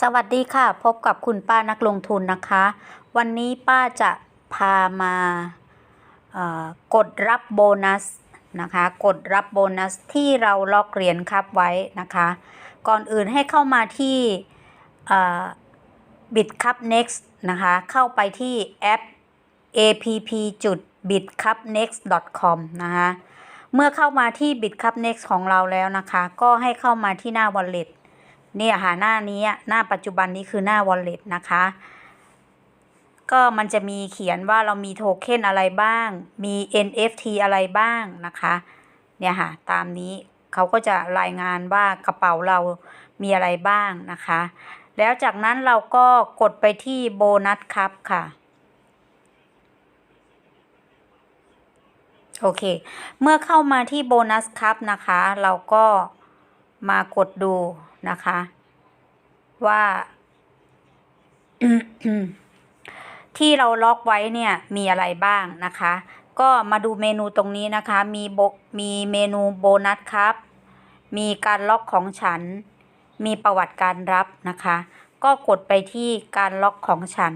สวัสดีค่ะ พบกับคุณป้านักลงทุนนะคะ วันนี้ป้าจะพามากดรับโบนัสนะคะ กดรับโบนัสที่เราล็อกเหรียญครับไว้นะคะ ก่อนอื่นให้เข้ามาที่บิตคัพ next นะคะ เข้าไปที่แอป app จุด bitcupnext com นะคะ เมื่อเข้ามาที่ bitcup next ของเราแล้วนะคะ ก็ให้เข้ามาที่หน้า wallet เนี่ยค่ะหน้านี้หน้าปัจจุบันนี้คือหน้า wallet นะคะ ก็มันจะมีเขียนว่าเรามีโทเค็นอะไรบ้าง มี NFT อะไรบ้างนะคะ เนี่ยค่ะ ตามนี้เขาก็จะรายงานว่ากระเป๋าเรามีอะไรบ้างนะคะ แล้วจากนั้นเราก็กดไปที่โบนัสครับค่ะโอเค เมื่อเข้ามาที่โบนัสครับนะคะ เราก็ มากดดูนะคะ ว่าที่เราล็อกไว้เนี่ยมีอะไรบ้างนะคะ ก็มาดูเมนูตรงนี้นะคะ มีโบมีเมนูโบนัสครับ มีการล็อกของฉัน มีประวัติการรับนะคะ ก็กดไปที่การล็อกของฉัน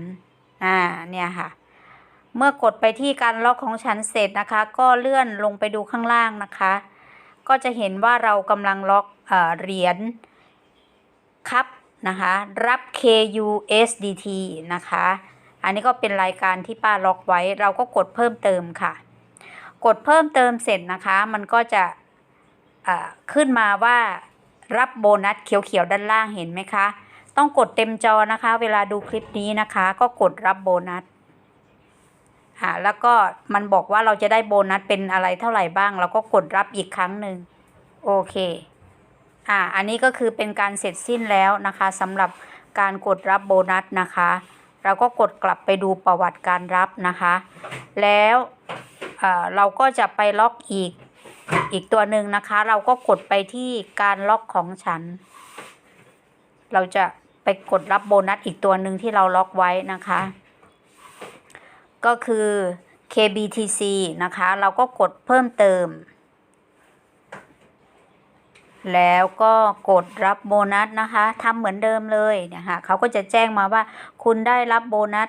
อ่าเนี่ยค่ะ เมื่อกดไปที่การล็อกของฉันเสร็จนะคะ ก็เลื่อนลงไปดูข้างล่างนะคะ ก็จะเห็นว่าเรากำลังล็อกเหรียญครับนะคะรับ KUSDT นะคะ อันนี้ก็เป็นรายการที่ป้าล็อกไว้ เราก็กดเพิ่มเติมค่ะ กดเพิ่มเติมเสร็จนะคะ มันก็จะขึ้นมาว่ารับโบนัสเขียวๆด้านล่างเห็นไหมคะ ต้องกดเต็มจอนะคะ เวลาดูคลิปนี้นะคะ ก็กดรับโบนัส อ่าแล้วก็มันบอกว่าเราจะได้โบนัสเป็นอะไรเท่าไหร่บ้าง เราก็กดรับอีกครั้งหนึ่งโอเคอ่าอันนี้ก็คือเป็นการเสร็จสิ้นแล้วนะคะสำหรับการกดรับโบนัสนะคะ เราก็กดกลับไปดูประวัติการรับนะคะ แล้วเราก็จะไปล็อกอีกอีกตัวหนึ่งนะคะ เราก็กดไปที่การล็อกของฉัน เราจะไปกดรับโบนัสอีกตัวหนึ่งที่เราล็อกไว้นะคะ ก็คือ KBTC นะคะ เราก็กดเพิ่มเติม แล้วก็กดรับโบนัสนะคะทำเหมือนเดิมเลยนะคะเขาก็จะแจ้งมาว่าคุณได้รับโบนัส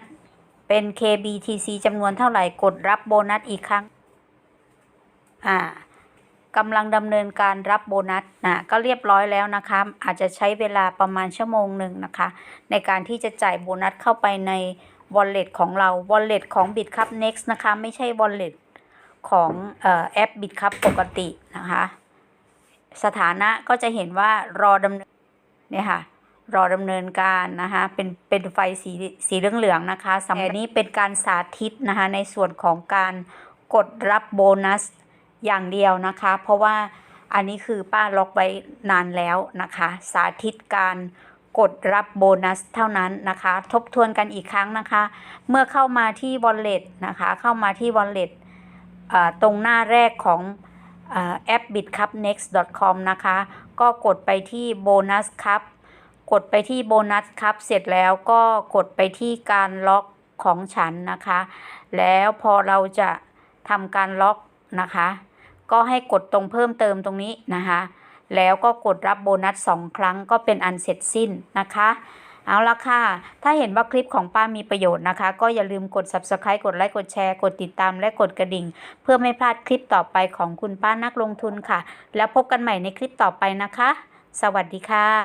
เป็น KBTC จำนวนเท่าไหร่กดรับโบนัสอีกครั้ง อ่ากำลังดำเนินการรับโบนัสนะก็เรียบร้อยแล้วนะคะ อาจจะใช้เวลาประมาณชั่วโมงหนึ่งนะคะ ในการที่จะจ่ายโบนัสเข้าไปใน wallet ของเรา wallet ของ BitCup Next นะคะ ไม่ใช่ wallet ของแอป BitCup ปกตินะคะ สถานะก็จะเห็นว่ารอดำเนินเนี่ยค่ะรอดำเนินการนะคะเป็นเป็นไฟสีสีเหลืองๆนะคะสำหรับนี้เป็นการสาธิตนะคะในส่วนของการกดรับโบนัสอย่างเดียวนะคะ เพราะว่าอันนี้คือป้าล็อกไว้นานแล้วนะคะ สาธิตการ กดรับโบนัสเท่านั้นนะคะ ทบทวนกันอีกครั้งนะคะ เมื่อเข้ามาที่ wallet นะคะ เข้ามาที่ wallet ตรงหน้าแรกของแอป bitcupnext.com นะคะ ก็กดไปที่โบนัสครับ กดไปที่โบนัสครับ เสร็จแล้วก็กดไปที่การล็อกของฉันนะคะ แล้วพอเราจะทำการล็อกนะคะ ก็ให้กดตรงเพิ่มเติมตรงนี้นะคะ แล้วก็กดรับโบนัสสองครั้งก็เป็นอันเสร็จสิ้นนะคะเอาละค่ะ ถ้าเห็นว่าคลิปของป้ามีประโยชน์นะคะ ก็อย่าลืมกด subscribe กดไลค์ กดแชร์ กดติดตาม และกดกระดิ่ง เพื่อไม่พลาดคลิปต่อไปของคุณป้านักลงทุนค่ะ แล้วพบกันใหม่ในคลิปต่อไปนะคะ สวัสดีค่ะ